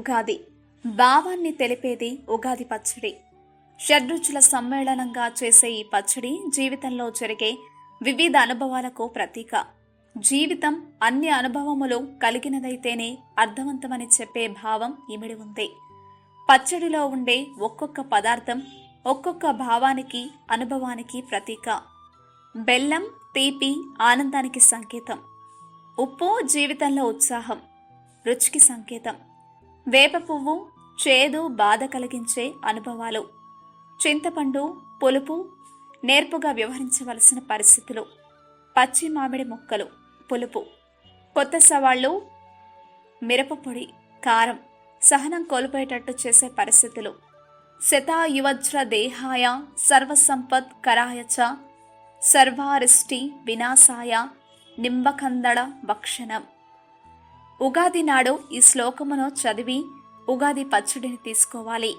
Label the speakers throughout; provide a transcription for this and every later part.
Speaker 1: ఉగాది. భావాన్ని తెలిపేది ఉగాది పచ్చడి. షడ్రుచుల సమ్మేళనంగా చేసే ఈ పచ్చడి జీవితంలో జరిగే వివిధ అనుభవాలకు ప్రతీక. జీవితం అన్ని అనుభవములు కలిగినదైతేనే అర్థవంతమని చెప్పే భావం ఇమిడి ఉంది. పచ్చడిలో ఉండే ఒక్కొక్క పదార్థం ఒక్కొక్క భావానికి అనుభవానికి ప్రతీక. బెల్లం తీపి ఆనందానికి సంకేతం. ఉప్పు జీవితంలో ఉత్సాహం రుచికి సంకేతం. వేప పువ్వు చేదు బాధ కలిగించే అనుభవాలు. చింతపండు పులుపు నేర్పుగా వ్యవహరించవలసిన పరిస్థితులు. పచ్చి మామిడి ముక్కలు పులుపు. కొత్త సవాళ్ళు మిరపపొడి కారం సహనం కోల్పోయేటట్టు చేసే పరిస్థితులు. శతాయువజ్ర దేహాయ సర్వసంపత్ కరాయచ సర్వారిష్టి వినాశాయ నింబకందడ భక్షణం. ఉగాది నాడు ఈ శ్లోకమును చదివి ఉగాది పచ్చడిని తీసుకోవాలి.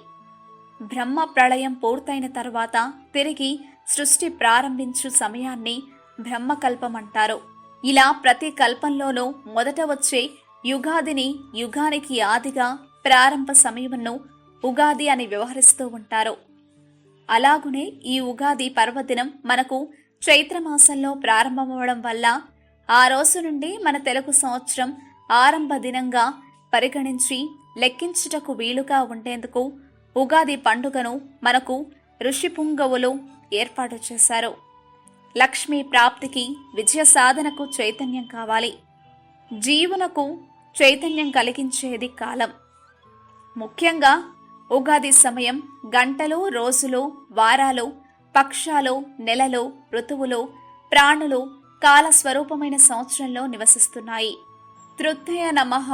Speaker 1: బ్రహ్మ ప్రళయం పూర్తయిన తర్వాత తిరిగి సృష్టి ప్రారంభించు సమయాన్ని బ్రహ్మకల్పమంటారు. ఇలా ప్రతి కల్పంలోనూ మొదట వచ్చే యుగాదిని యుగానికి ఆదిగా ప్రారంభ సమయమును ఉగాది అని వ్యవహరిస్తూ ఉంటారు. అలాగునే ఈ ఉగాది పర్వదినం మనకు చైత్రమాసంలో ప్రారంభమవడం వల్ల ఆ రోజు నుండి మన తెలుగు సంవత్సరం ఆరంభ దినంగా పరిగణించి లెక్కించుటకు వీలుగా ఉండేందుకు ఉగాది పండుగను మనకు ఋషిపుంగవులు ఏర్పాటు చేశారు. లక్ష్మీ ప్రాప్తికి విజయ సాధనకు చైతన్యం కావాలి. జీవునకు చైతన్యం కలిగించేది కాలం. ముఖ్యంగా ఉగాది సమయం గంటలు రోజులు వారాలు పక్షాలు నెలలు ఋతువులు ప్రాణులు కాల స్వరూపమైన సంవత్సరంలో నివసిస్తున్నాయి. తృత్తయ నమః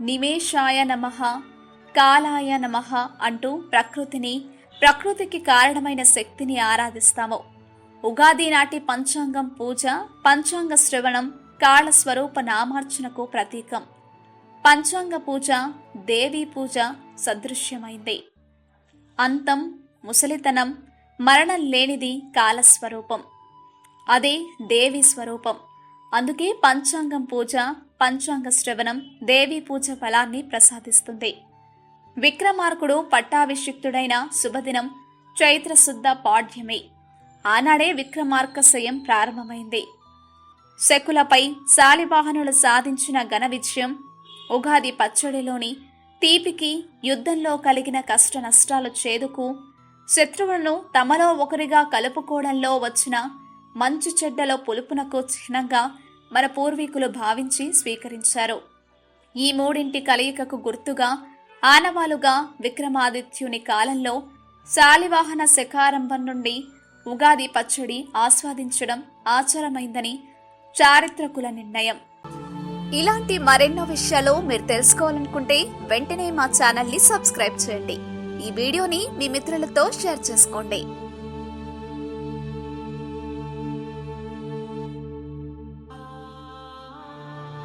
Speaker 1: నిమేషాయ నమః కాలాయ నమః అంటూ ప్రకృతిని ప్రకృతికి కారణమైన శక్తిని ఆరాధిస్తాము. ఉగాది నాటి పంచాంగం పూజ పంచాంగ శ్రవణం కాళస్వరూప నామార్చనకు ప్రతీకం. పంచాంగ పూజ దేవీ పూజ సదృశ్యమైంది. అంతం ముసలితనం మరణం లేనిది కాలస్వరూపం అదే దేవి స్వరూపం. అందుకే పంచాంగం పూజ పంచాంగ శ్రవణం దేవీ పూజ ఫలాన్ని ప్రసాదిస్తుంది. విక్రమార్కుడు పట్టాభిషిక్తుడైన శుభదినం చైత్రశుద్ధ పాడ్యమి పాడ్యమే. ఆనాడే విక్రమార్కశయం ప్రారంభమైంది. శకులపై శాలివాహనులు సాధించిన ఘన విజయం ఉగాది పచ్చడిలోని తీపికి యుద్ధంలో కలిగిన కష్ట నష్టాలు చేదుకు శత్రువులను తమలో ఒకరిగా కలుపుకోవడంలో వచ్చిన మంచు చెడ్డలో పులుపునకు చిహ్నంగా మన పూర్వీకులు భావించి స్వీకరించారు. ఈ మూడింటి కలయికకు గుర్తుగా ఆనవాలుగా విక్రమాదిత్యుని కాలంలో శాలివాహన శకారంభం నుండి ఉగాది పచ్చడి ఆస్వాదించడం ఆచారమైందని చారిత్రకుల నిర్ణయం. ఇలాంటి మరెన్నో విషయాలు మీరు తెలుసుకోవాలనుకుంటే వెంటనే మా ఛానల్ని సబ్స్క్రైబ్ చేయండి. ఈ వీడియోని మీ మిత్రులతో షేర్ చేసుకోండి.